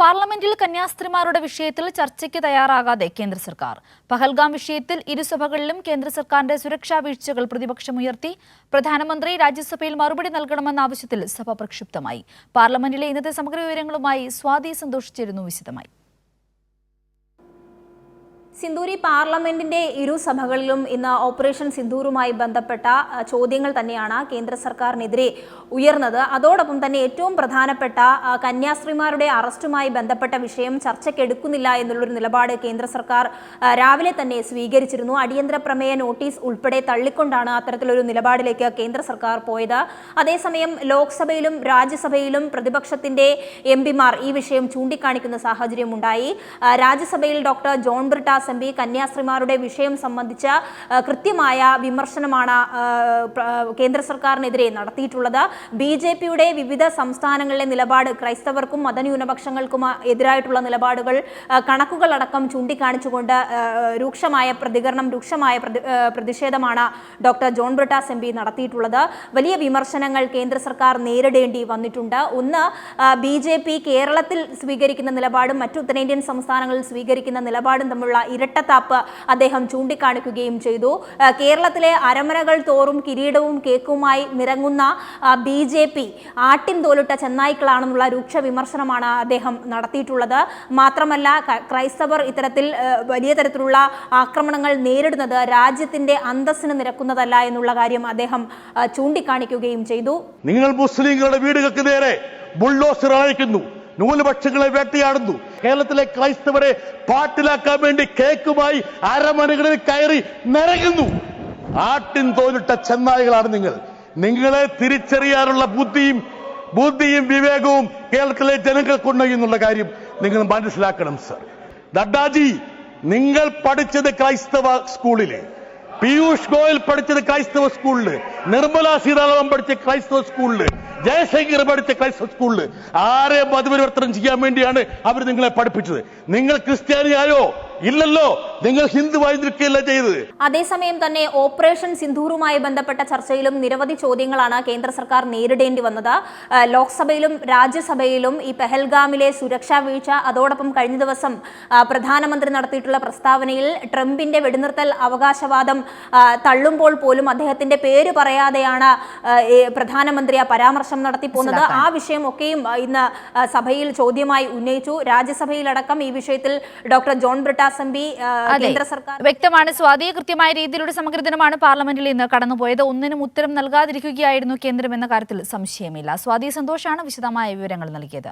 പാർലമെന്റിൽ കന്യാസ്ത്രീമാരുടെ വിഷയത്തിൽ ചർച്ചയ്ക്ക് തയ്യാറാകാതെ കേന്ദ്ര സർക്കാർ. പഹൽഗാം വിഷയത്തിൽ ഇരുസഭകളിലും കേന്ദ്ര സർക്കാരിന്റെ സുരക്ഷാ വീഴ്ചകൾ പ്രതിപക്ഷം ഉയർത്തി. പ്രധാനമന്ത്രി രാജ്യസഭയിൽ മറുപടി നൽകണമെന്ന ആവശ്യത്തിൽ സഭ പ്രക്ഷുബ്ധമായി. പാർലമെന്റിലെ ഇന്നത്തെ സമഗ്ര വിവരങ്ങളുമായി സ്വാതി സന്തോഷിച്ചിരുന്നു വിശദമായി. സിന്ദൂരി പാർലമെന്റിന്റെ ഇരു സഭകളിലും ഇന്ന് ഓപ്പറേഷൻ സിന്ദൂറുമായി ബന്ധപ്പെട്ട ചോദ്യങ്ങൾ തന്നെയാണ് കേന്ദ്ര സർക്കാരിനെതിരെ ഉയർന്നത്. അതോടൊപ്പം തന്നെ ഏറ്റവും പ്രധാനപ്പെട്ട കന്യാസ്ത്രീമാരുടെ അറസ്റ്റുമായി ബന്ധപ്പെട്ട വിഷയം ചർച്ചയ്ക്കെടുക്കുന്നില്ല എന്നുള്ളൊരു നിലപാട് കേന്ദ്ര സർക്കാർ രാവിലെ തന്നെ സ്വീകരിച്ചിരുന്നു. അടിയന്തര പ്രമേയ നോട്ടീസ് ഉൾപ്പെടെ തള്ളിക്കൊണ്ടാണ് അത്തരത്തിലൊരു നിലപാടിലേക്ക് കേന്ദ്ര സർക്കാർ പോയത്. അതേസമയം ലോക്സഭയിലും രാജ്യസഭയിലും പ്രതിപക്ഷത്തിന്റെ എം ഈ വിഷയം ചൂണ്ടിക്കാണിക്കുന്ന സാഹചര്യമുണ്ടായി. രാജ്യസഭയിൽ doctor John Brittas M P കന്യാസ്ത്രീമാരുടെ വിഷയം സംബന്ധിച്ച കൃത്യമായ വിമർശനമാണ് കേന്ദ്ര സർക്കാരിനെതിരെ നടത്തിയിട്ടുള്ളത്. ബി ജെ പിയുടെ വിവിധ സംസ്ഥാനങ്ങളിലെ നിലപാട് ക്രൈസ്തവർക്കും മതന്യൂനപക്ഷങ്ങൾക്കും എതിരായിട്ടുള്ള നിലപാടുകൾ കണക്കുകൾ അടക്കം ചൂണ്ടിക്കാണിച്ചുകൊണ്ട് രൂക്ഷമായ പ്രതികരണം രൂക്ഷമായ പ്രതിഷേധമാണ് doctor John Brittas M P നടത്തിയിട്ടുള്ളത്. വലിയ വിമർശനങ്ങൾ കേന്ദ്ര സർക്കാർ നേരിടേണ്ടി വന്നിട്ടുണ്ട്. ഒന്ന് ബി ജെ പി കേരളത്തിൽ സ്വീകരിക്കുന്ന നിലപാടും മറ്റു ഉത്തരേന്ത്യൻ സംസ്ഥാനങ്ങളിൽ സ്വീകരിക്കുന്ന നിലപാടും തമ്മിലുള്ള ഇരട്ടത്താപ്പ് അദ്ദേഹം ചൂണ്ടിക്കാണിക്കുകയും ചെയ്തു. കേരളത്തിലെ അരമനകൾ തോറും കിരീടവും കേക്കുമായി നിറങ്ങുന്ന ബി ജെ പി ആട്ടിൻ തോലിട്ട ചെന്നായ്ക്കളാണെന്നുള്ള രൂക്ഷ വിമർശനമാണ് അദ്ദേഹം നടത്തിയിട്ടുള്ളത്. മാത്രമല്ല ക്രൈസ്തവർ ഇത്തരത്തിൽ വലിയ തരത്തിലുള്ള ആക്രമണങ്ങൾ നേരിടുന്നത് രാജ്യത്തിന്റെ അന്തസ്സിന് നിരക്കുന്നതല്ല എന്നുള്ള കാര്യം അദ്ദേഹം ചൂണ്ടിക്കാണിക്കുകയും ചെയ്തു. നിങ്ങൾ മുസ്ലിങ്ങളുടെ വീടുകൾക്ക് നേരെ ബുൾഡോസർ അയക്കുന്നു. ന്യൂനപക്ഷങ്ങളെ വേട്ടയാടുന്നു. കേരളത്തിലെ ക്രൈസ്തവരെ പാട്ടിലാക്കാൻ വേണ്ടി കേക്കുമായി അരമനകളിൽ കയറി നിറയുന്നു ആട്ടിൻ തോലിട്ട ചെന്നായികളാണ് നിങ്ങൾ. നിങ്ങളെ തിരിച്ചറിയാനുള്ള ബുദ്ധിയും ബുദ്ധിയും വിവേകവും കേരളത്തിലെ ജനങ്ങൾക്കുണ്ട് എന്നുള്ള കാര്യം നിങ്ങൾ മനസ്സിലാക്കണം സർ. നഡ്ഡാജി നിങ്ങൾ പഠിച്ചത് ക്രൈസ്തവ സ്കൂളിലെ പീയൂഷ് ഗോയൽ പഠിച്ചത് ക്രൈസ്തവ സ്കൂളിൽ. നിർമ്മല സീതാരാമൻ പഠിച്ച ക്രൈസ്തവ സ്കൂളിൽ. ജയശങ്കർ പഠിച്ച ക്രൈസ്തവ സ്കൂളിൽ. ആരെ മതപരിവർത്തനം ചെയ്യാൻ വേണ്ടിയാണ് അവർ നിങ്ങളെ പഠിപ്പിച്ചത്. നിങ്ങൾ ക്രിസ്ത്യാനിയായോ? ഇല്ലല്ലോ. നിങ്ങൾ ഹിന്ദുവായിരിക്കുകയല്ല ചെയ്തത്. അതേസമയം തന്നെ ഓപ്പറേഷൻ സിന്ധൂറുമായി ബന്ധപ്പെട്ട ചർച്ചയിലും നിരവധി ചോദ്യങ്ങളാണ് കേന്ദ്ര സർക്കാർ നേരിടേണ്ടി വന്നത്. ലോക്സഭയിലും രാജ്യസഭയിലും ഈ പെഹൽഗാമിലെ സുരക്ഷാ വീഴ്ച അതോടൊപ്പം കഴിഞ്ഞ ദിവസം പ്രധാനമന്ത്രി നടത്തിയിട്ടുള്ള പ്രസ്താവനയിൽ ട്രംപിന്റെ വെടിനിർത്തൽ അവകാശവാദം തള്ളുമ്പോൾ പോലും അദ്ദേഹത്തിന്റെ പേര് പറയാതെയാണ് പ്രധാനമന്ത്രി ആ പരാമർശം നടത്തി പോകുന്നത് ആ വിഷയമൊക്കെയും ഒക്കെയും ഇന്ന് സഭയിൽ ചോദ്യമായി ഉന്നയിച്ചു. രാജ്യസഭയിലടക്കം ഈ വിഷയത്തിൽ ഡോക്ടർ ജോൺ ബ്രിട്ടാസ് അതെ. കേന്ദ്ര സർക്കാർ വ്യക്തമാണ്. സ്വാതി കൃത്യമായ രീതിയിലൂടെ സമഗ്ര ദിനമാണ് പാർലമെന്റിൽ ഇന്ന് കടന്നുപോയത്. ഒന്നിനും ഉത്തരം നൽകാതിരിക്കുകയായിരുന്നു കേന്ദ്രം എന്ന കാര്യത്തിൽ സംശയമില്ല. സ്വാതി സന്തോഷാണ് വിശദമായ വിവരങ്ങൾ നൽകിയത്.